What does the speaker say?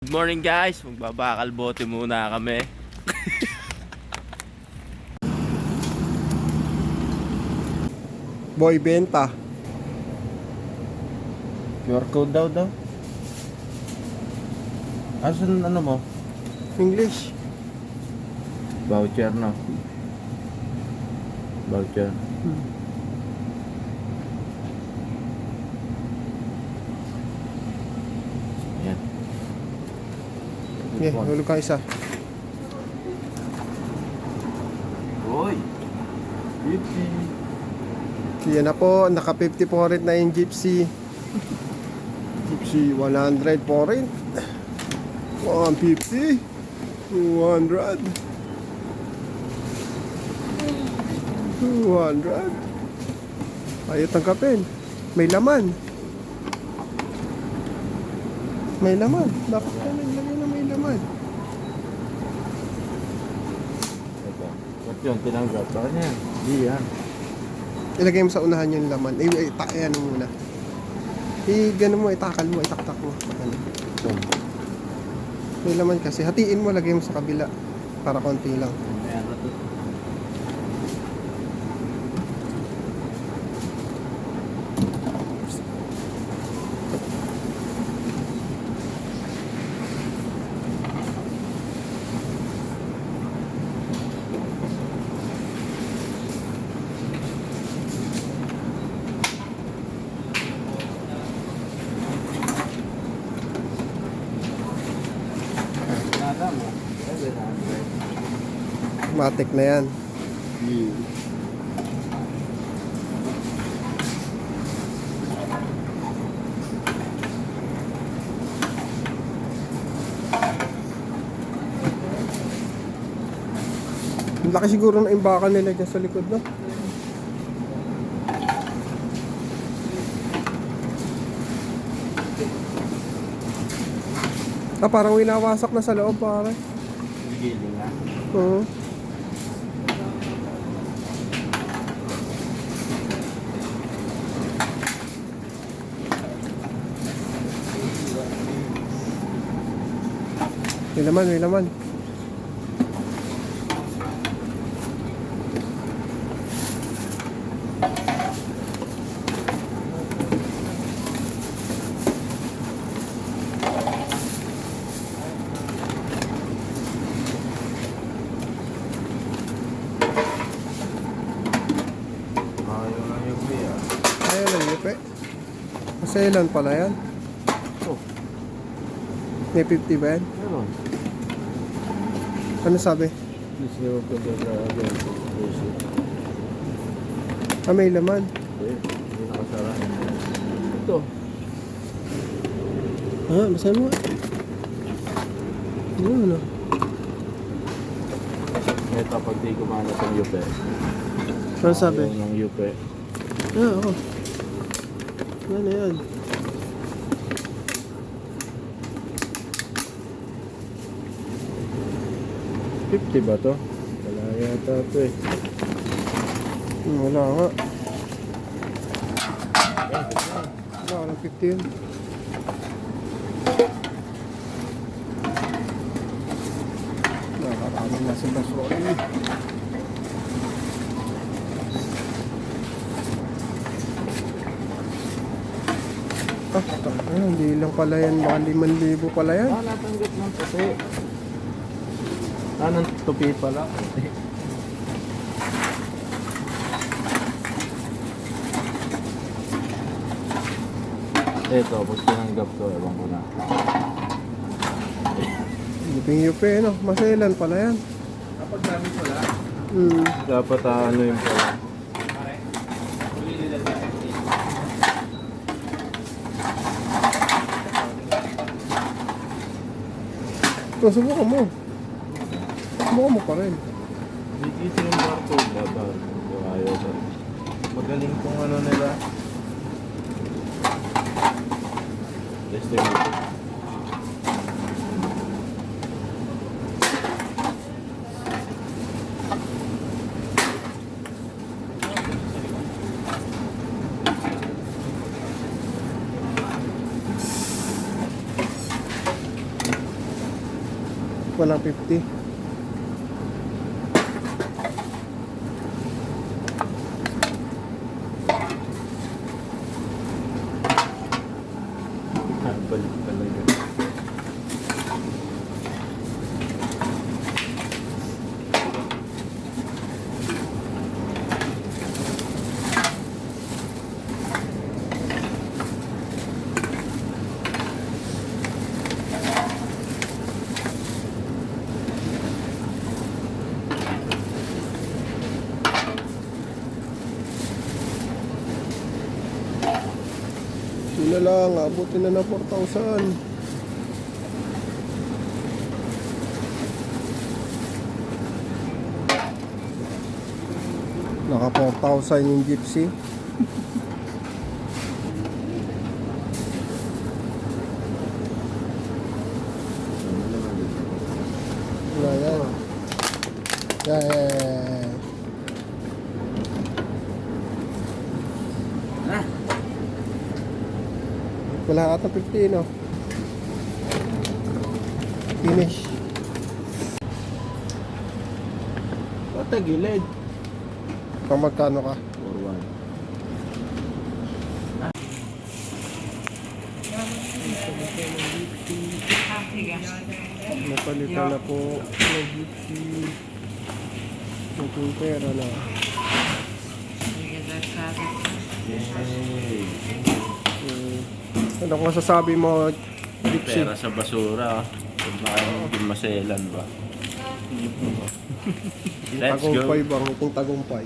Good morning guys, magbabakal bote muna kami. Boy Benta. QR code daw daw. Asan ano mo? English. Voucher no? Voucher. Yan. Yeah, hulog ka isa. Uy! 50. Yan na po, naka 50 po rin na yung Gypsy. Gypsy 100 po rin. 150. 200. 200. Ayaw tangkapin. May laman. May laman. Ka na may laman. Ito. Ba't yun? Tinanggap ka niya. Hindi yan. Ilagay mo sa unahan yung laman. Eh, eh, ta- ayan mo muna. I, gano mo, itakal mo, itaktak mo. Ano. Ito. May laman kasi. Hatiin mo, lagay mo sa kabila. Para konti lang. Ayan na Matik na yan. Ang laki siguro ng imbakan nila dyan sa likod, no? Ah, parang winawasak na sa loob, pare. Giling na. Oo. May laman, may laman. Yupe. Maselan pala yan. Oh, May 50 ba yan? meron. Ano sabi? Please never put the again. Ah, may laman. Hindi nakasara. Ito. Ah, basahin mo. Ano, ano? Ito pag di kumana ng yupe. Ano sabi? Ayaw ng yupe. Ah, oo. Ano yan? Fifty ba to? Wala yata to eh. Hmm, Wala nga. Wala, walang 50 yun. Nakarami na Basori. Ah, taka, hindi lang pala yan. Baka 5,000 pala yan. Ah, natanggap ng puti. Ah, ng tupi pala. Ito, pag tinanggap to, ewan ko na. Yuping-yupi, no? Maselan pala yan. Kapag gamit wala? Hmm. Dapat ah, ano yung pala. So, subukan mo. Subukan mo pa rin. Dito yung barcode dapat. Kung ayaw ba. Magaling kung ano nila. Mo. Walang 50. Yun na lang, abutin na ng 4,000. Naka 4,000 yung gypsy. Wala yan. Yan, yan, yan, Wala ata 50, no? Finish. Patagilid. Pang magkano ka? 4-1. Napalitan na po ng gypsy. Mukhang pera na. Yay! Ano kung masasabi mo, gypsy? Pera sa basura. Huwag na kayong maging maselan ba? Let's go. Tagumpay ba? Mukhang tagumpay.